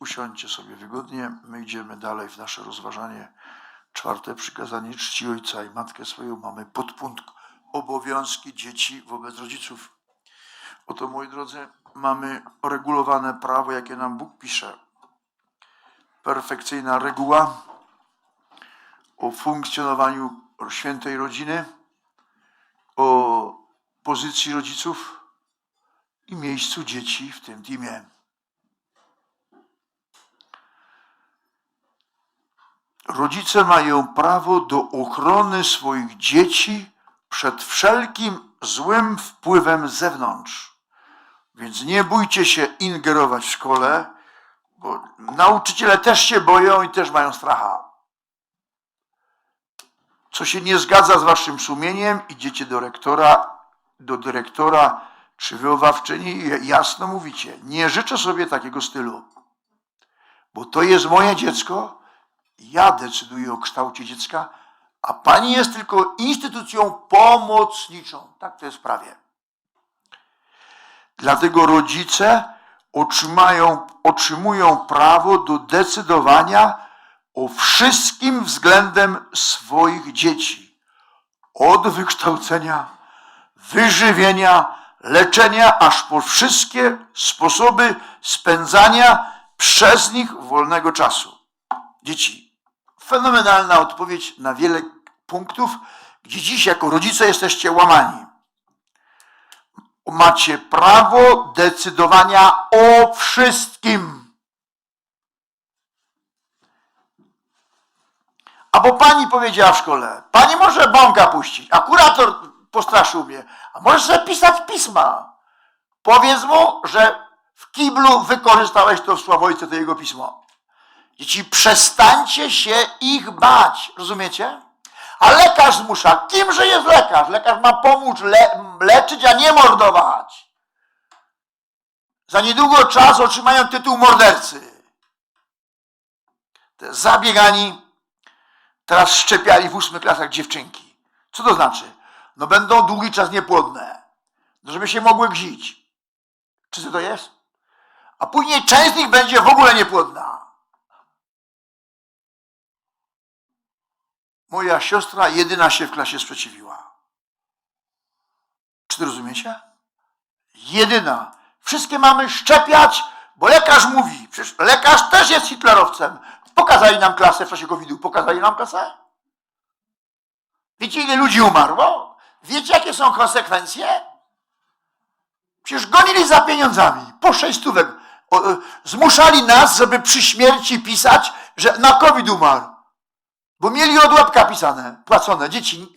Usiądźcie, sobie wygodnie. My idziemy dalej w nasze rozważanie. Czwarte przykazanie czci ojca i matkę swoją. Mamy podpunkt obowiązki dzieci wobec rodziców. Oto, moi drodzy, mamy regulowane prawo, jakie nam Bóg pisze. Perfekcyjna reguła o funkcjonowaniu świętej rodziny, o pozycji rodziców i miejscu dzieci w tym teamie. Rodzice mają prawo do ochrony swoich dzieci przed wszelkim złym wpływem z zewnątrz. Więc nie bójcie się ingerować w szkole, bo nauczyciele też się boją i też mają stracha. Co się nie zgadza z waszym sumieniem, idziecie do rektora, do dyrektora czy wychowawczyni i jasno mówicie, nie życzę sobie takiego stylu, bo to jest moje dziecko, ja decyduję o kształcie dziecka, a pani jest tylko instytucją pomocniczą. Tak to jest w prawie. Dlatego rodzice otrzymają, otrzymują prawo do decydowania o wszystkim względem swoich dzieci. Od wykształcenia, wyżywienia, leczenia, aż po wszystkie sposoby spędzania przez nich wolnego czasu. Dzieci, fenomenalna odpowiedź na wiele punktów, gdzie dziś jako rodzice jesteście łamani. Macie prawo decydowania o wszystkim. Albo pani powiedziała w szkole, pani może bąka puścić, a kurator postraszył mnie, a możesz sobie pisać pisma. Powiedz mu, że w kiblu wykorzystałeś to w Sławojce, to jego pismo. Dzieci, przestańcie się ich bać, rozumiecie? A lekarz zmusza. Kimże jest lekarz? Lekarz ma pomóc le leczyć, a nie mordować. Za niedługo czas otrzymają tytuł mordercy. Te zabiegani teraz szczepiali w ósmych klasach dziewczynki. Co to znaczy? No będą długi czas niepłodne, żeby się mogły gzić. Czy to jest? A później część z nich będzie w ogóle niepłodna. Moja siostra jedyna się w klasie sprzeciwiła. Czy to rozumiecie? Jedyna. Wszystkie mamy szczepiać, bo lekarz mówi. Przecież lekarz też jest hitlerowcem. Pokazali nam klasę w czasie COVID-u. Pokazali nam klasę? Wiecie, ile ludzi umarło? Wiecie, jakie są konsekwencje? Przecież gonili za pieniądzami. Po sześć stówek. E, Zmuszali nas, żeby przy śmierci pisać, że na COVID umarł. Bo mieli od łebka pisane, płacone. Dzieci,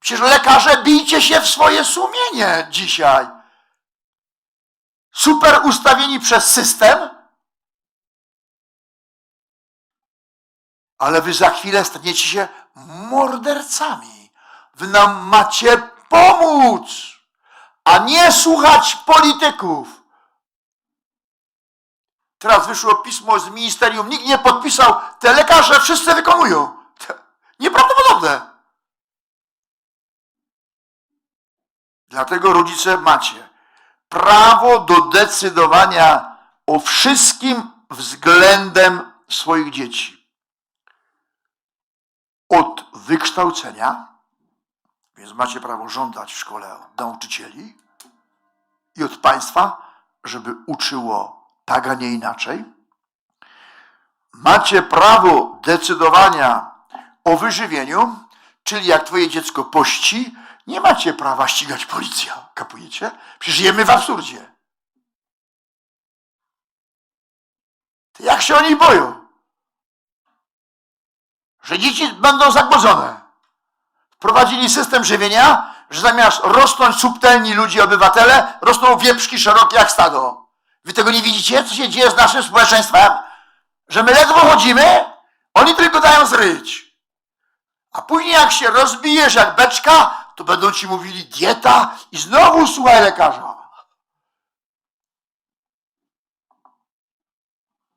przecież lekarze bijcie się w swoje sumienie dzisiaj. Super ustawieni przez system, ale wy za chwilę staniecie się mordercami. Wy nam macie pomóc, a nie słuchać polityków. Teraz wyszło pismo z ministerium, nikt nie podpisał, te lekarze wszyscy wykonują. Nieprawdopodobne. Dlatego rodzice macie prawo do decydowania o wszystkim względem swoich dzieci. Od wykształcenia, więc macie prawo żądać w szkole od nauczycieli i od państwa, żeby uczyło tak, a nie inaczej. Macie prawo decydowania o wyżywieniu, czyli jak twoje dziecko pości, nie macie prawa ścigać policja. Kapujecie? Przecież żyjemy w absurdzie. To jak się oni boją? Że dzieci będą zagłodzone. Wprowadzili system żywienia, że zamiast rosnąć subtelni ludzie, obywatele, rosną wieprzki szerokie jak stado. Wy tego nie widzicie, co się dzieje z naszym społeczeństwem? Że my ledwo chodzimy, oni tylko dają zryć. A później jak się rozbijesz jak beczka, to będą ci mówili dieta i znowu słuchaj lekarza.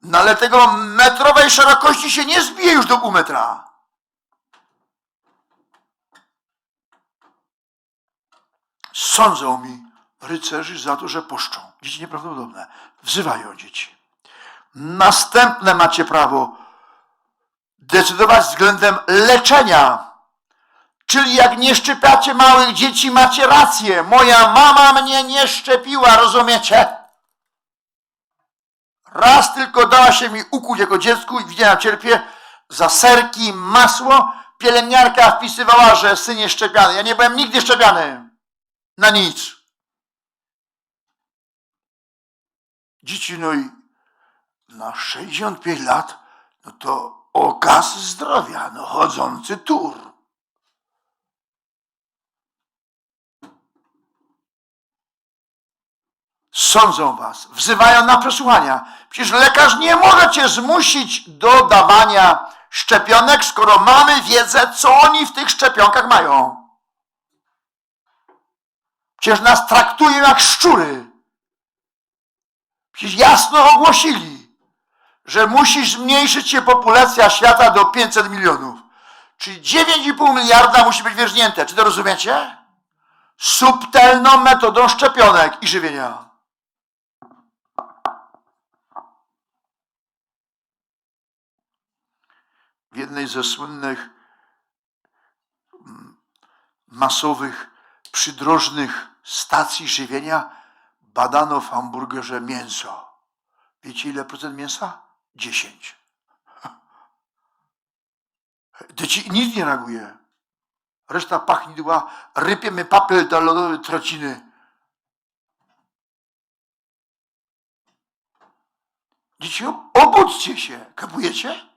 No ale tego metrowej szerokości się nie zbije już do pół metra. Sądzą mi rycerzy za to, że poszczą. Dzieci nieprawdopodobne. Wzywają dzieci. Następne macie prawo decydować względem leczenia. Czyli jak nie szczepiacie małych dzieci, macie rację. Moja mama mnie nie szczepiła, rozumiecie? Raz tylko dała się mi ukuć jako dziecku i widziałem cierpię za serki, masło. Pielęgniarka wpisywała, że syn jest szczepiany. Ja nie byłem nigdy szczepiany. Na nic. Dzieci, no i na 65 lat, no to okaz zdrowia, no chodzący tur. Sądzą was, wzywają na przesłuchania. Przecież lekarz nie może cię zmusić do dawania szczepionek, skoro mamy wiedzę, co oni w tych szczepionkach mają. Przecież nas traktują jak szczury. Przecież jasno ogłosili, że musi zmniejszyć się populacja świata do 500 milionów. Czyli 9,5 miliarda musi być wierznięte. Czy to rozumiecie? Subtelną metodą szczepionek i żywienia. W jednej ze słynnych mm, masowych, przydrożnych stacji żywienia badano w hamburgerze mięso. Wiecie ile procent mięsa? 10. Dzieci nic nie reaguje. Reszta pachnidła, rypiemy papel do lodowej trociny. Dzieci, obudźcie się, kapujecie?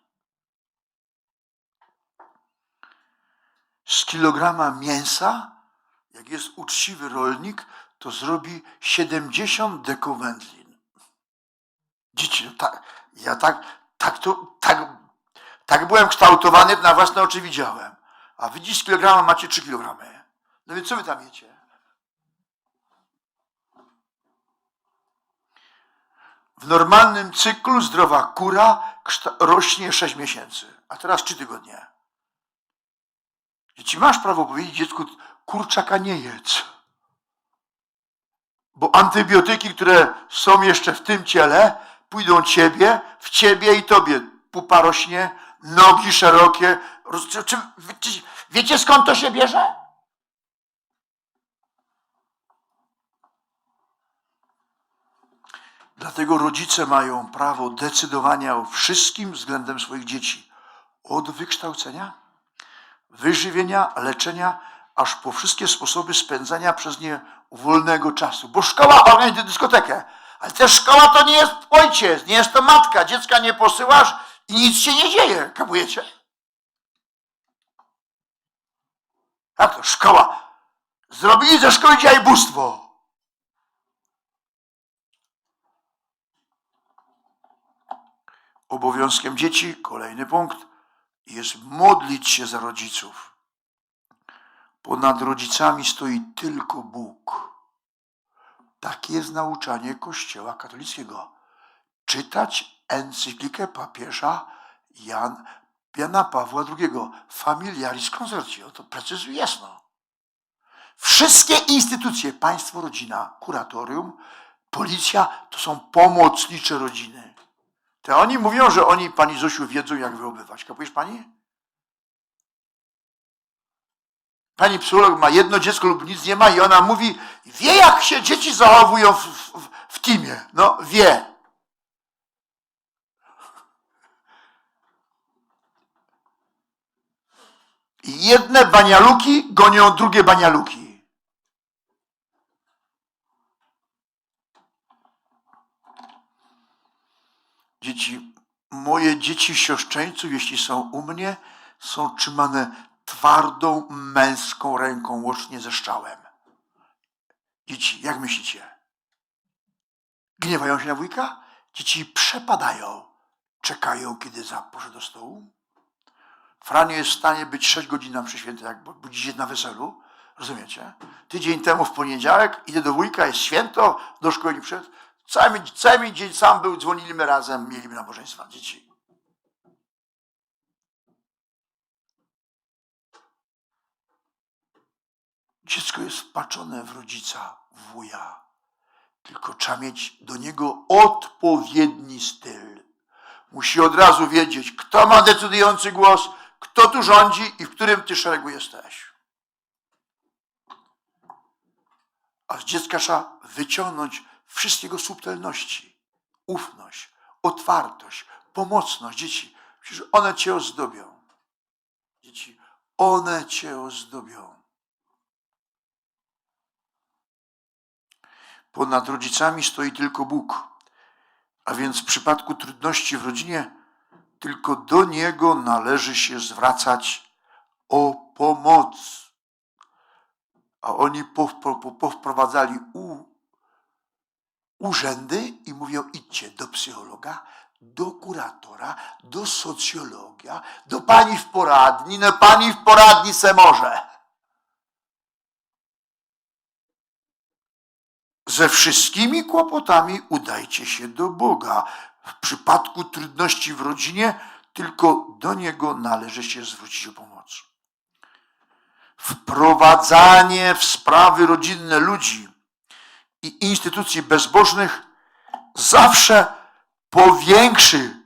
Z kilograma mięsa, jak jest uczciwy rolnik, to zrobi 70 dekowędlin. Dzieci, tak, ja tak, tak to, tak, tak byłem kształtowany, na własne oczy widziałem. A wy dziś kilograma macie 3 kilogramy. No więc co wy tam jecie? W normalnym cyklu zdrowa kura rośnie 6 miesięcy, a teraz 3 tygodnie. Dzieci, masz prawo powiedzieć dziecku, kurczaka nie jedz. Bo antybiotyki, które są jeszcze w tym ciele, pójdą ciebie, w ciebie i tobie. Pupa rośnie, nogi szerokie. Czy, czy, czy, wiecie skąd to się bierze? Dlatego rodzice mają prawo decydowania o wszystkim względem swoich dzieci. Od wykształcenia, wyżywienia, leczenia, aż po wszystkie sposoby spędzania przez nie wolnego czasu. Bo szkoła organizuje dyskotekę, ale też szkoła to nie jest ojciec, nie jest to matka. Dziecka nie posyłasz i nic się nie dzieje. Kapujecie? Jak to szkoła? Zrobili ze szkoły dzisiaj bóstwo. Obowiązkiem dzieci, kolejny punkt, jest modlić się za rodziców. Ponad rodzicami stoi tylko Bóg. Takie jest nauczanie Kościoła katolickiego. Czytać encyklikę papieża Jan, Jana Pawła II, Familiaris Consortio. To precyzuje jasno. Wszystkie instytucje, państwo, rodzina, kuratorium, policja, to są pomocnicze rodziny. To oni mówią, że oni, pani Zosiu, wiedzą, jak wyobywać. Kapujesz pani? Pani psycholog ma jedno dziecko lub nic nie ma i ona mówi, wie jak się dzieci zachowują w, w, w teamie. No, wie. Jedne banialuki gonią drugie banialuki. Dzieci, moje dzieci siostrzeńców, jeśli są u mnie, są trzymane twardą męską ręką, łącznie ze szczałem. Dzieci, jak myślicie? Gniewają się na wujka? Dzieci przepadają, czekają, kiedy zaproszę do stołu. Franio jest w stanie być 6 godzin na mszy świętej, jak budzi się na weselu. Rozumiecie? Tydzień temu w poniedziałek idę do wujka, jest święto, do szkoły nie przyszedł. Cały, cały dzień sam był, dzwoniliśmy razem, mieliśmy nabożeństwa dzieci. Dziecko jest wpatrzone w rodzica, w wuja. Tylko trzeba mieć do niego odpowiedni styl. musi od razu wiedzieć, kto ma decydujący głos, kto tu rządzi i w którym ty szeregu jesteś. A z dziecka trzeba wyciągnąć wszystkie jego subtelności, ufność, otwartość, pomocność. Dzieci, przecież one cię ozdobią. Dzieci, one cię ozdobią. Ponad rodzicami stoi tylko Bóg. A więc w przypadku trudności w rodzinie, tylko do Niego należy się zwracać o pomoc. A oni powpro- po- powprowadzali u, urzędy i mówią: idźcie do psychologa, do kuratora, do socjologa, do pani w poradni, no pani w poradni se może. Ze wszystkimi kłopotami udajcie się do Boga. W przypadku trudności w rodzinie, tylko do Niego należy się zwrócić o pomoc. Wprowadzanie w sprawy rodzinne ludzi i instytucji bezbożnych zawsze powiększy,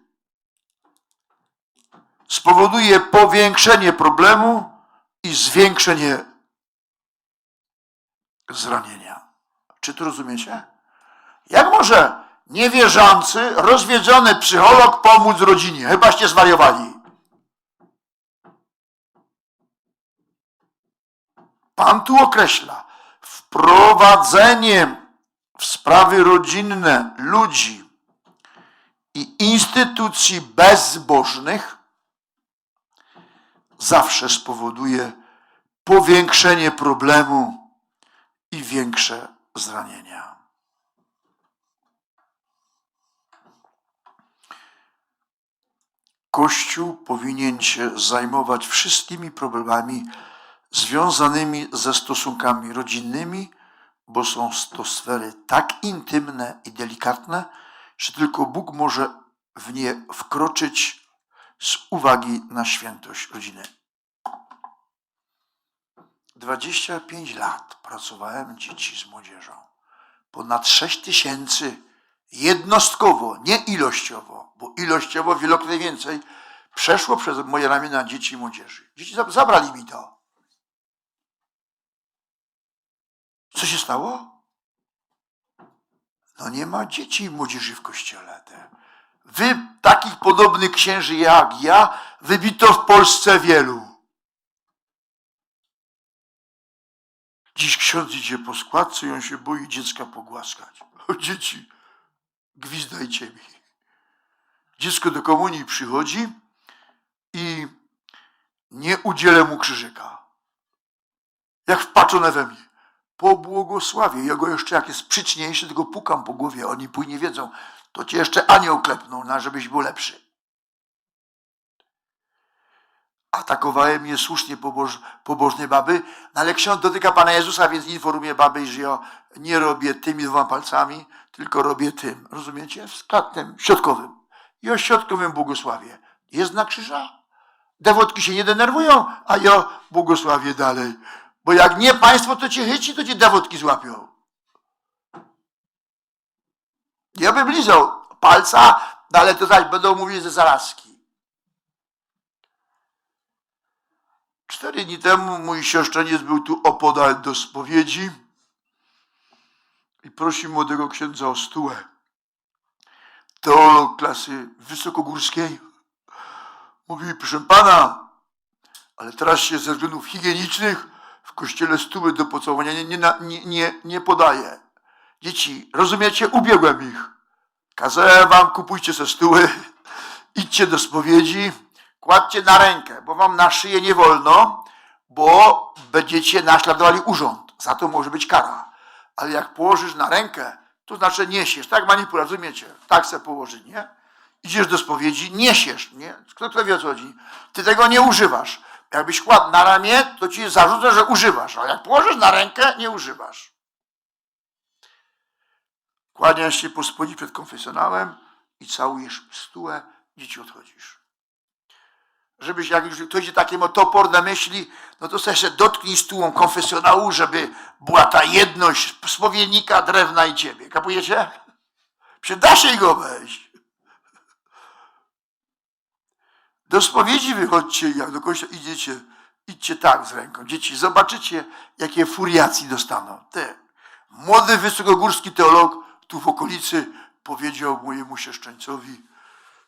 spowoduje powiększenie problemu i zwiększenie zranienia. Czy to rozumiecie? Jak może niewierzący, rozwiedzony psycholog pomóc rodzinie? Chybaście zwariowali. Pan tu określa wprowadzenie w sprawy rodzinne ludzi i instytucji bezbożnych zawsze spowoduje powiększenie problemu i większe zranienia. Kościół powinien się zajmować wszystkimi problemami związanymi ze stosunkami rodzinnymi, bo są to sfery tak intymne i delikatne, że tylko Bóg może w nie wkroczyć z uwagi na świętość rodziny. 25 lat pracowałem dzieci z młodzieżą. Ponad 6 tysięcy jednostkowo, nie ilościowo, bo ilościowo wielokrotnie więcej, przeszło przez moje ramiona dzieci i młodzieży. Dzieci za- zabrali mi to. Co się stało? No nie ma dzieci i młodzieży w kościele. Wy, takich podobnych księży jak ja, wybito w Polsce wielu. Dziś ksiądz idzie po składce i on się boi dziecka pogłaskać. O dzieci, gwizdajcie mi. Dziecko do komunii przychodzi i nie udzielę mu krzyżyka. Jak wpaczone we mnie. Pobłogosławię. Ja go jeszcze, jak jest przyczniejszy, tylko pukam po głowie. Oni później wiedzą, to cię jeszcze anioł klepnął, na żebyś był lepszy. Atakowałem je słusznie poboż, pobożne baby, no ale ksiądz dotyka Pana Jezusa, więc informuje baby, że ja nie robię tymi dwoma palcami, tylko robię tym. Rozumiecie? W tym środkowym. I o środkowym błogosławię. Jest na krzyża. Dewotki się nie denerwują, a ja błogosławię dalej. Bo jak nie państwo, to cię chyci, to cię dewotki złapią. Ja bym lizał palca, no ale to zaś będą mówili ze zarazki. Cztery dni temu mój siostrzeniec był tu opodal do spowiedzi i prosi młodego księdza o stułę. Teolog klasy wysokogórskiej. Mówi, proszę pana, ale teraz się ze względów higienicznych w kościele stóły do pocałowania nie, nie, nie, nie, podaje. Dzieci, rozumiecie? Ubiegłem ich. Kazałem wam, kupujcie se stóły, idźcie do spowiedzi, kładźcie na rękę, bo wam na szyję nie wolno, bo będziecie naśladowali urząd. Za to może być kara. Ale jak położysz na rękę, to znaczy niesiesz. Tak manipulacja, rozumiecie? Tak se położy, nie? Idziesz do spowiedzi, niesiesz, nie? Kto, kto wie o co chodzi? Ty tego nie używasz. Jakbyś kładł na ramię, to ci zarzucę, że używasz. A jak położysz na rękę, nie używasz. Kłaniasz się po spowiedzi przed konfesjonałem i całujesz stułę, dzieci odchodzisz. Żebyś, jak już ktoś takie ma toporne myśli, no to sobie dotknij stułą konfesjonału, żeby była ta jedność spowiednika, drewna i ciebie. Kapujecie? Przyda się go wejść. Do spowiedzi wychodźcie, jak do kościoła idziecie, idźcie tak z ręką. Dzieci, zobaczycie, jakie furiacji dostaną. Te. Młody wysokogórski teolog tu w okolicy powiedział mojemu sieszczeńcowi,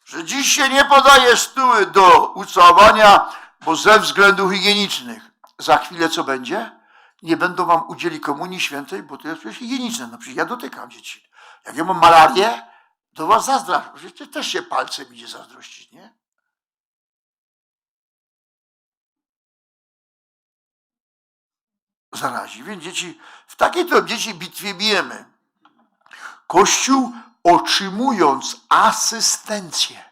że dziś się nie podaje stóły do ucałowania, bo ze względów higienicznych. Za chwilę co będzie? Nie będą wam udzieli komunii świętej, bo to jest przecież higieniczne. No przecież ja dotykam dzieci. Jak ja mam malarię, to was zazdroszczę. Przecież też się palcem idzie zazdrościć, nie? Zarazi. Więc dzieci, w takiej to dzieci bitwie bijemy. Kościół otrzymując asystencję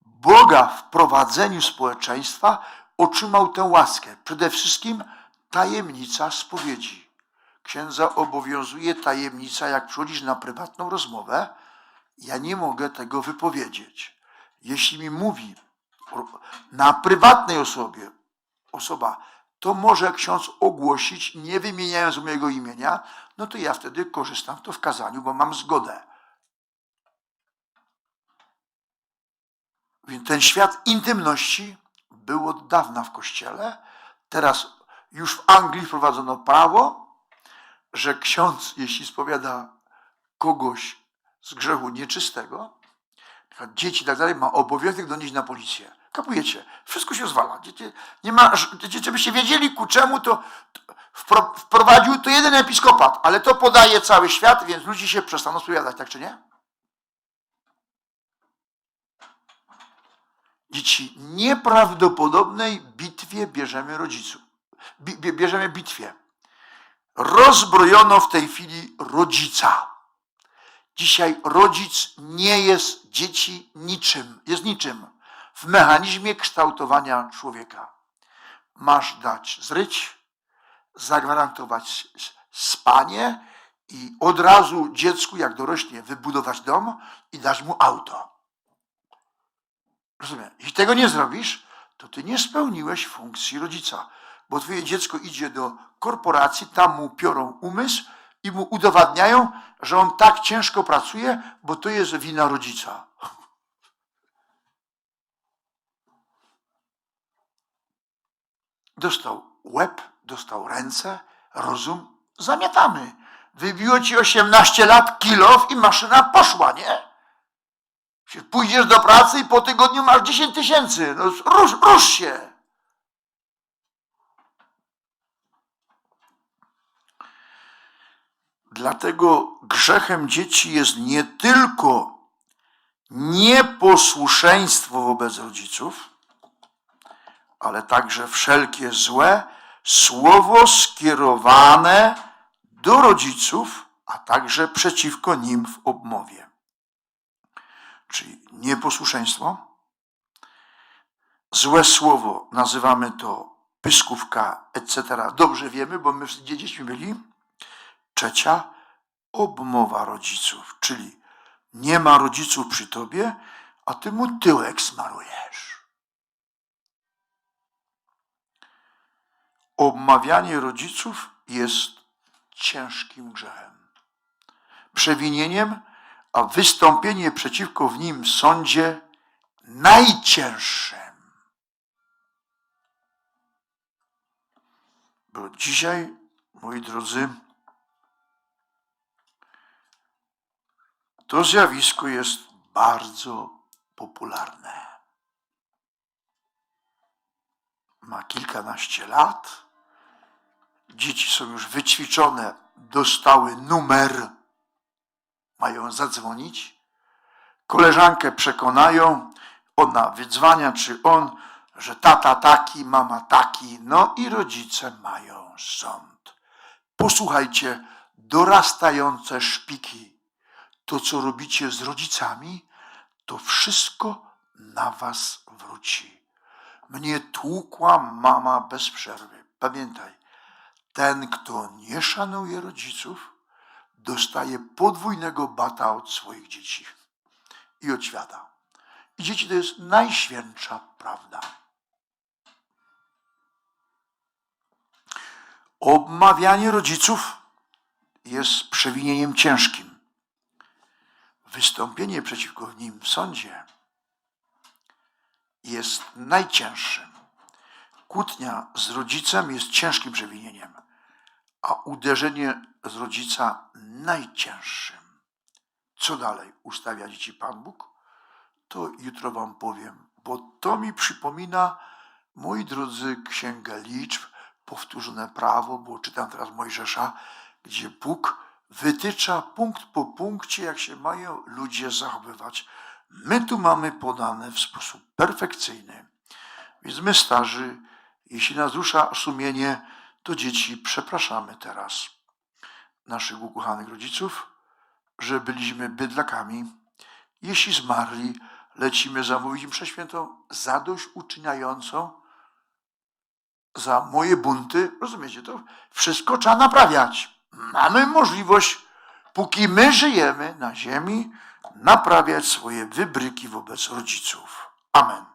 Boga w prowadzeniu społeczeństwa otrzymał tę łaskę. Przede wszystkim tajemnica spowiedzi. Księdza obowiązuje tajemnica, jak przychodzisz na prywatną rozmowę, ja nie mogę tego wypowiedzieć. Jeśli mi mówi na prywatnej osobie osoba, to może ksiądz ogłosić, nie wymieniając mojego imienia, no to ja wtedy korzystam to w kazaniu, bo mam zgodę. Więc ten świat intymności był od dawna w kościele. Teraz już w Anglii wprowadzono prawo, że ksiądz, jeśli spowiada kogoś z grzechu nieczystego, dzieci i tak dalej, ma obowiązek donieść na policję. Kapujecie? Wszystko się zwala. Dzieci, nie ma, dzieci, żebyście wiedzieli ku czemu to to wpro- wprowadził to jeden episkopat, ale to podaje cały świat, więc ludzie się przestaną spowiadać, tak czy nie? Dzieci, nieprawdopodobnej bitwie bierzemy rodziców. Bi- bie- bierzemy bitwie. Rozbrojono w tej chwili rodzica. Dzisiaj rodzic nie jest dzieci niczym, jest niczym w mechanizmie kształtowania człowieka. Masz dać zryć, zagwarantować spanie i od razu dziecku, jak dorośnie, wybudować dom i dać mu auto. Rozumiem. Jeśli tego nie zrobisz, to ty nie spełniłeś funkcji rodzica, bo twoje dziecko idzie do korporacji, tam mu piorą umysł i mu udowadniają, że on tak ciężko pracuje, bo to jest wina rodzica. Dostał łeb, dostał ręce, rozum, zamiatamy. Wybiło ci 18 lat, kilof i maszyna poszła, nie? Pójdziesz do pracy i po tygodniu masz 10 tysięcy. No, rusz, rusz się. Dlatego grzechem dzieci jest nie tylko nieposłuszeństwo wobec rodziców, ale także wszelkie złe słowo skierowane do rodziców, a także przeciwko nim w obmowie. Czyli nieposłuszeństwo, złe słowo, nazywamy to pyskówka, etc. Dobrze wiemy, bo my gdzie dziećmi byli. Trzecia, obmowa rodziców, czyli nie ma rodziców przy tobie, a ty mu tyłek smarujesz. Obmawianie rodziców jest ciężkim grzechem. Przewinieniem, a wystąpienie przeciwko w nim sądzie najcięższym. Bo dzisiaj, moi drodzy, to zjawisko jest bardzo popularne. Ma kilkanaście lat, dzieci są już wyćwiczone, dostały numer, mają zadzwonić. Koleżankę przekonają, ona wydzwania, czy on, że tata taki, mama taki, no i rodzice mają sąd. Posłuchajcie, dorastające szpiki, to co robicie z rodzicami, to wszystko na was wróci. Mnie tłukła mama bez przerwy. Pamiętaj, ten, kto nie szanuje rodziców, dostaje podwójnego bata od swoich dzieci i od świata. I dzieci to jest najświętsza prawda. Obmawianie rodziców jest przewinieniem ciężkim. Wystąpienie przeciwko nim w sądzie jest najcięższym. Kłótnia z rodzicem jest ciężkim przewinieniem, a uderzenie z rodzica najcięższym. Co dalej ustawia dzieci Pan Bóg? To jutro Wam powiem, bo to mi przypomina, moi drodzy, Księgę Liczb, powtórzone prawo, bo czytam teraz Mojżesza, gdzie Bóg wytycza punkt po punkcie, jak się mają ludzie zachowywać. My tu mamy podane w sposób perfekcyjny. Więc my starzy, jeśli nas rusza sumienie, to dzieci przepraszamy teraz naszych ukochanych rodziców, że byliśmy bydlakami. Jeśli zmarli, lecimy zamówić im przeświętą zadośćuczyniającą za moje bunty. Rozumiecie to? Wszystko trzeba naprawiać. Mamy możliwość, póki my żyjemy na ziemi, naprawiać swoje wybryki wobec rodziców. Amen.